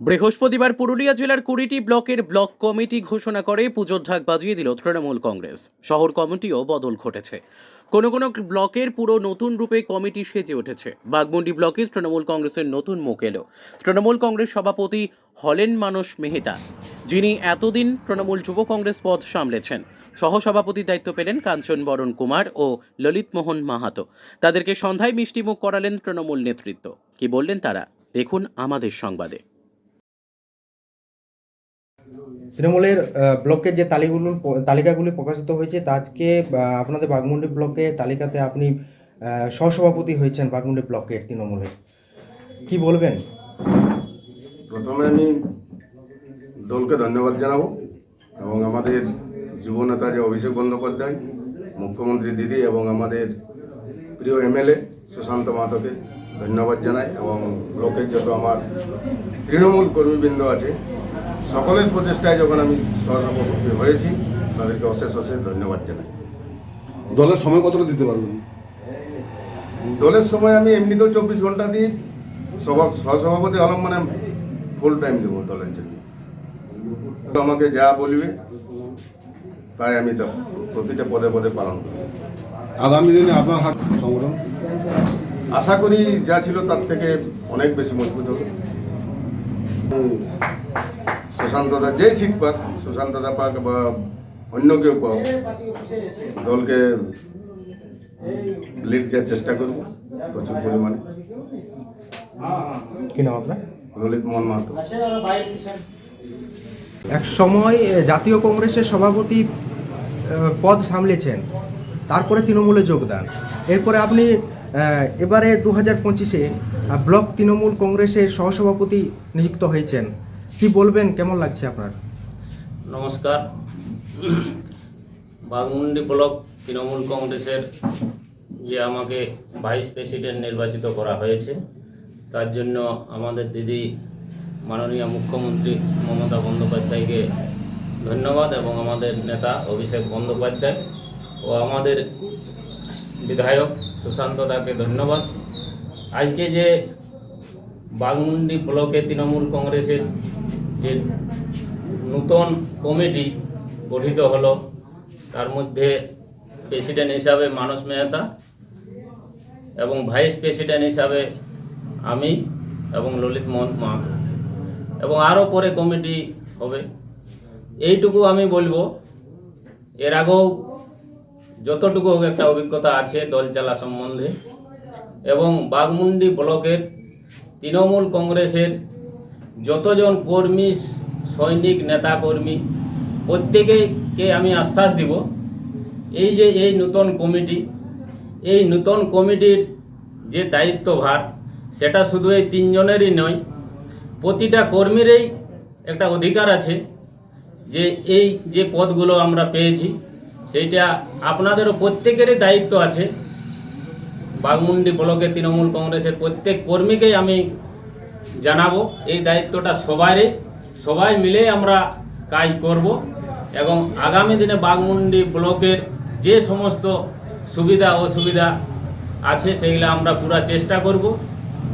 বৃহস্পতিবার পুরুলিয়া জেলার কুড়িটি ব্লকের ব্লক কমিটি ঘোষণা করে পুজোর ঢাক বাজিয়ে দিল তৃণমূল কংগ্রেস। শহর কমিটিও বদল ঘটেছে। কোনো কোনো ব্লকের পুরো নতুন রূপে কমিটি সেজে উঠেছে। বাগমুন্ডি ব্লকে তৃণমূল কংগ্রেসের নতুন মুখ এলো। তৃণমূল কংগ্রেস সভাপতি হলেন মানস মেহতা, যিনি এতদিন তৃণমূল যুব কংগ্রেস পদ সামলেছেন। সহসভাপতির দায়িত্ব পেলেন কাঞ্চন বরণ কুমার ও ললিত মোহন মাহাতো। তাদেরকে সন্ধ্যায় মিষ্টিমুখ করালেন তৃণমূল নেতৃত্ব। কি বললেন তারা? দেখুন আমাদের সংবাদে। তৃণমূলের ব্লকের যে তালিকাগুলো তালিকাগুলি প্রকাশিত হয়েছে, তা আজকে আপনাদের বাগমুন্ডি ব্লকের তালিকাতে আপনি সহসভাপতি হয়েছেন বাগমুন্ডি ব্লকের তৃণমূলের। কি বলবেন? প্রথমে আমি দলকে ধন্যবাদ জানাব এবং আমাদের যুবনেতা যে অভিষেক বন্দ্যোপাধ্যায়, মুখ্যমন্ত্রী দিদি এবং আমাদের প্রিয় এমএলএ সুশান্ত মাহাতোকে ধন্যবাদ জানাই এবং ব্লকের যত আমার তৃণমূল কর্মীবৃন্দ আছে সকলের প্রচেষ্টায় যখন আমি সহসভাপতি হয়েছি তাদেরকে অশেষ অশেষ ধন্যবাদ জানাই। দলের সময় কতটা দিতে পারবেন? দলের সময় আমি এমনিতেও চব্বিশ ঘণ্টা দিই সভা সহসভাপতি হলাম মানে ফুল টাইম দেবো দলের জন্য। আমাকে যা বলবে তাই আমি প্রতিটা পদে পদে পালন করি। আগামী দিনে আপনার হাত সংগঠন? আশা করি যা ছিল তার থেকে অনেক বেশি মজবুত হবে। সুশান্ত দা যেই সিট পাক সুশান্ত দা পাক বা অন্য কেউ পাক দলকে লিড দেওয়ার চেষ্টা করব প্রচুর পরিমাণে। কি নাম আপনার? ললিত মোহন মাহাতো। এক সময় জাতীয় কংগ্রেসের সভাপতি পদ সামলেছেন তারপরে তৃণমূলে যোগদান। এরপরে আপনি এবারে দু হাজার পঁচিশে ব্লক তৃণমূল কংগ্রেসের সহসভাপতি নিযুক্ত হয়েছেন। কি বলবেন? কেমন লাগছে আপনার? নমস্কার। বাগমুন্ডি ব্লক তৃণমূল কংগ্রেসের যে আমাকে ভাইস প্রেসিডেন্ট নির্বাচিত করা হয়েছে, তার জন্য আমাদের দিদি মাননীয় মুখ্যমন্ত্রী মমতা বন্দ্যোপাধ্যায়কে ধন্যবাদ এবং আমাদের নেতা অভিষেক বন্দ্যোপাধ্যায় ও আমাদের বিধায়ক সুশান্ত দাকে ধন্যবাদ। আজকে যে বাগমুন্ডি ব্লকে তৃণমূল কংগ্রেসের যে নূতন কমিটি গঠিত হলো, তার মধ্যে প্রেসিডেন্ট হিসাবে মানস মেহতা এবং ভাইস প্রেসিডেন্ট হিসাবে আমি এবং ললিত মোহন মাহাতো। এবং আরও পরে কমিটি হবে। এইটুকু আমি বলব, এর আগেও যতটুকু একটা অভিজ্ঞতা আছে দল চালা সম্বন্ধে। এবং বাগমুন্ডি ব্লকের তৃণমূল কংগ্রেসের যতজন কর্মী, সৈনিক নেতা কর্মী প্রত্যেকেকে আমি আশ্বাস দিব, এই যে এই নূতন কমিটি, এই নূতন কমিটির যে দায়িত্বভার, সেটা শুধু এই তিনজনেরই নয়, প্রতিটা কর্মীরই একটা অধিকার আছে যে এই যে পদগুলো আমরা পেয়েছি, সেইটা আপনাদেরও প্রত্যেকেরই দায়িত্ব আছে। বাগমুন্ডি ব্লকে তৃণমূল কংগ্রেসের প্রত্যেক কর্মীকেই আমি জানাব। এই দায়িত্বটা সবারই সবাই মিলে আমরা কাজ করব এবং আগামী দিনে বাগমুন্ডি ব্লকের যে সমস্ত সুবিধা অসুবিধা আছে সেগুলো আমরা পুরা চেষ্টা করব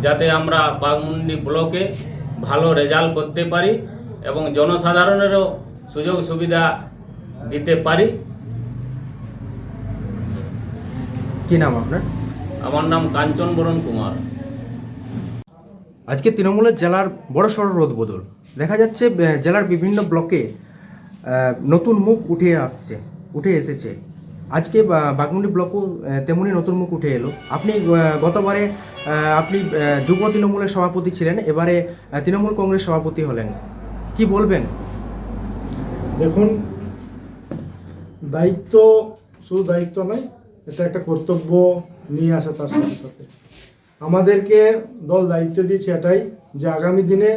যাতে আমরা বাগমুন্ডি ব্লকে ভালো রেজাল্ট করতে পারি এবং জনসাধারণেরও সুযোগ সুবিধা দিতে পারি। কি নাম আপনার? আমার নাম কাঞ্চন বরণ কুমার। আজকে তৃণমূলের জেলার বড় সড় রোদবদল দেখা যাচ্ছে জেলার বিভিন্ন ব্লকে নতুন মুখ উঠে আসছে, উঠে এসেছে। আজকে বাগমুন্ডি ব্লকও তেমনই নতুন মুখ উঠে এলো। আপনি গতবারে আপনি যুব তৃণমূলের সভাপতি ছিলেন, এবারে তৃণমূল কংগ্রেস সভাপতি হলেন। কি বলবেন? দেখুন, দায়িত্ব, শুধু দায়িত্ব নয়, এটা একটা কর্তব্য নিয়ে আসা তার সাথে সাথে। আমাদেরকে দল দায়িত্ব দিয়েছে এটাই যে আগামী দিনে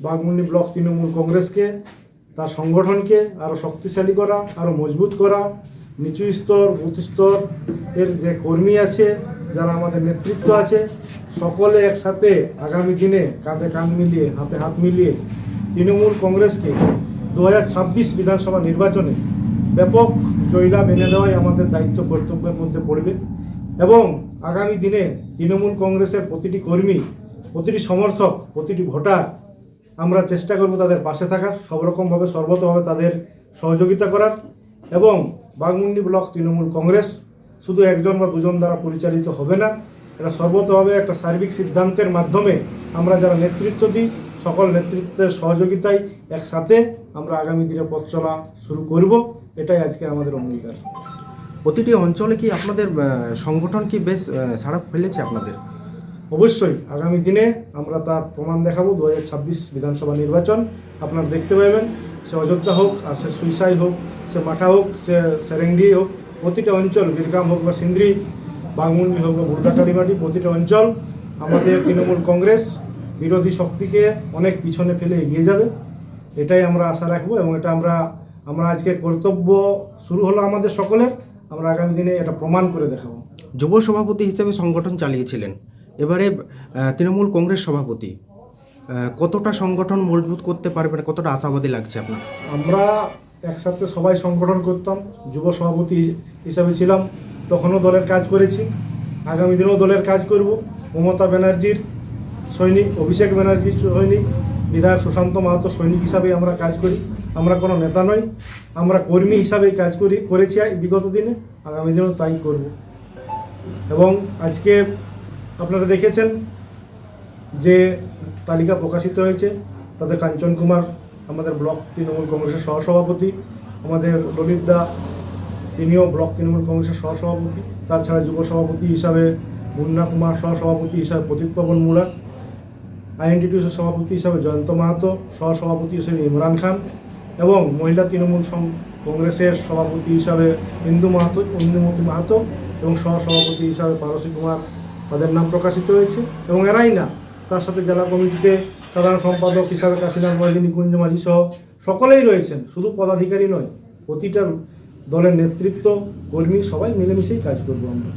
বাগমুন্ডি ব্লক তৃণমূল কংগ্রেসকে, তার সংগঠনকে আরও শক্তিশালী করা আরও মজবুত করা, নিচু স্তর স্তর এর যে কর্মী আছে, যারা আমাদের নেতৃত্ব আছে, সকলে একসাথে আগামী দিনে কাঁধে কাঁধ মিলিয়ে, হাতে হাত মিলিয়ে তৃণমূল কংগ্রেসকে দু হাজার ছাব্বিশ বিধানসভা নির্বাচনে ব্যাপক জয়লাভ এনে দেওয়াই আমাদের দায়িত্ব, কর্তব্যের মধ্যে পড়বে এবং আগামী দিনে তৃণমূল কংগ্রেসের প্রতিটি কর্মী, প্রতিটি সমর্থক, প্রতিটি ভোটার আমরা চেষ্টা করব তাদের পাশে থাকার সব রকমভাবে সর্বতভাবে তাদের সহযোগিতা করার এবং বাগমুন্ডি ব্লক তৃণমূল কংগ্রেস শুধু একজন বা দুজন দ্বারা পরিচালিত হবে না, এটা সর্বতভাবে একটা সার্বিক সিদ্ধান্তের মাধ্যমে আমরা যারা নেতৃত্ব দিই, সকল নেতৃত্বের সহযোগিতায় একসাথে আমরা আগামী দিনে পথ চলা শুরু করব, এটাই আজকে আমাদের অঙ্গীকার। প্রতিটি অঞ্চলে কি আপনাদের সংগঠন কি বেশ সাড়া ফেলেছে আপনাদের? অবশ্যই। আগামী দিনে আমরা তার প্রমাণ দেখাবো দু হাজার ছাব্বিশ বিধানসভা নির্বাচন। আপনারা দেখতে পাবেন, সে অযোধ্যা হোক, আর সে সুইসাই হোক, সে মাঠা হোক, সে সেরেঙ্গি হোক, প্রতিটা অঞ্চল, বীরগ্রাম হোক বা সিন্দ্রি বাগমুন্ডি হোক বা বুর্দা প্রতিটা অঞ্চল, আমাদের তৃণমূল কংগ্রেস বিরোধী শক্তিকে অনেক পিছনে ফেলে এগিয়ে যাবে। এটাই আমরা আশা রাখব এবং এটা আমরা আমরা আজকে কর্তব্য শুরু হলো আমাদের সকলের। আমরা আগামী দিনে এটা প্রমাণ করে দেখাবো। যুব সভাপতি হিসেবে সংগঠন চালিয়েছিলেন। এবারে তৃণমূল কংগ্রেস সভাপতি কতটা সংগঠন মজবুত করতে পারবেন কতটা আশাবাদী লাগছে আপনার? আমরা একসাথে সবাই সংগঠন করতাম যুব সভাপতি হিসাবে ছিলাম তখনও দলের কাজ করেছি। আগামী দিনেও দলের কাজ করব। মমতা ব্যানার্জির সৈনিক অভিষেক ব্যানার্জির সৈনিক বিধায়ক সুশান্ত মাহাতো সৈনিক হিসাবে আমরা কাজ করি। আমরা কোনো নেতা নই। আমরা কর্মী হিসাবেই কাজ করি, করেছি বিগত দিনে, আগামী দিনেও তাই করব। এবং আজকে আপনারা দেখেছেন যে তালিকা প্রকাশিত হয়েছে। তাতে কাঞ্চন কুমার, আমাদের ব্লক তৃণমূল কংগ্রেসের সহসভাপতি, আমাদের ললিত দা, তিনিও ব্লক তৃণমূল কংগ্রেসের সহসভাপতি। তাছাড়া যুব সভাপতি হিসাবে মুন্না কুমার, সহসভাপতি হিসাবে প্রতীক পবন মুড়া আইএনটিটিউসের সভাপতি হিসাবে জয়ন্ত মাহাতো, সহসভাপতি হিসেবে ইমরান খান এবং মহিলা তৃণমূল কংগ্রেসের সভাপতি হিসাবে ইন্দু মাহাতো ইন্দুমতি মাহাতো এবং সহসভাপতি হিসাবে পারসী কুমার তাদের নাম প্রকাশিত হয়েছে এবং এরাই না, তার সাথে জেলা কমিটিতে সাধারণ সম্পাদক হিসাবে কাশীনাথ মহিনী কুঞ্জ মাঝি সহ সকলেই রয়েছেন, শুধু পদাধিকারী নয়, প্রতিটা দলের নেতৃত্ব, কর্মী সবাই মিলেমিশেই কাজ করব আমরা।